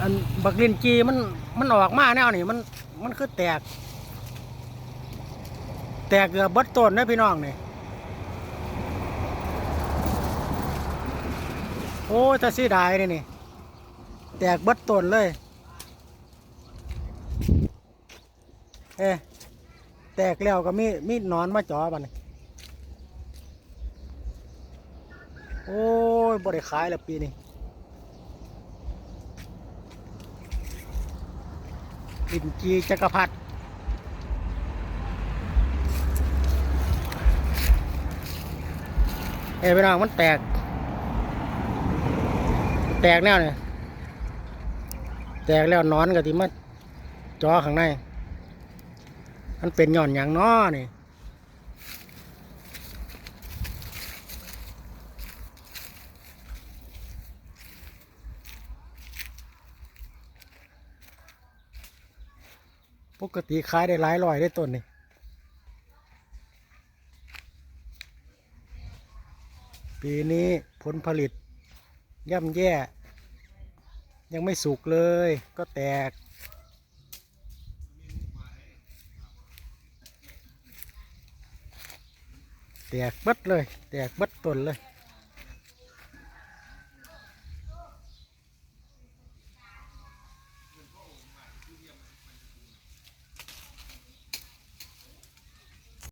อันบักลินจีมันมันออกมาแนวนี่มันมันคือแตก แตกเกือบเบิดต้นนะพี่น้องนี่โอ้ยจะสีดายนี่นี่ แตกเบิดต้นเลย เอ๊แตกแล้วก็มีมีนอนมาจ่อบันโอ้ยบ่ได้ขายแล้วปีนี้ ลินจีจักรพรรดิเอ้ยพี่น้องมันแตก แตกแน่เนี่ยแตกแล้วนอนกับที่มันจ่อข้างใน มันเป็นหย่อนอย่างน้อนี่ ปกติขายได้หลายร้อยได้ต้นนี่ปีนี้ผลผลิตย่ำแย่ ยังไม่สุกเลยก็แตก แตกบิดเลย แตกบิดต้นเลย